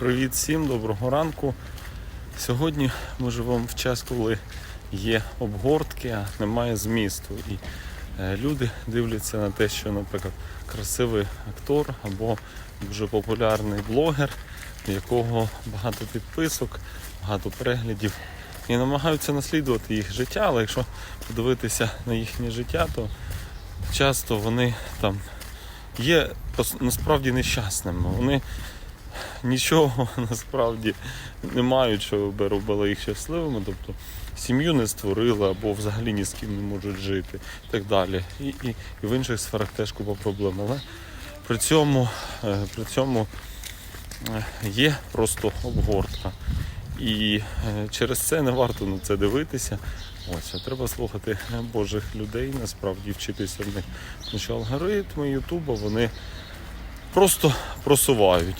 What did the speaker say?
Привіт всім, доброго ранку. Сьогодні ми живемо в час, коли є обгортки, а немає змісту. І е, люди дивляться на те, що, наприклад, красивий актор або дуже популярний блогер, у якого багато підписок, багато переглядів. І намагаються наслідувати їх життя, але якщо подивитися на їхнє життя, то часто вони там є насправді нещасними. Вони нічого насправді не мають, що би робило їх щасливими. Тобто сім'ю не створили або взагалі ні з ким не можуть жити і так далі. І, і, і в інших сферах теж купа проблем. Але при цьому, е, при цьому е, є просто обгортка. І е, через це не варто на це дивитися. Ось, треба слухати Божих людей, насправді вчитися в них. Тому що алгоритми Ютуба вони просто просувають.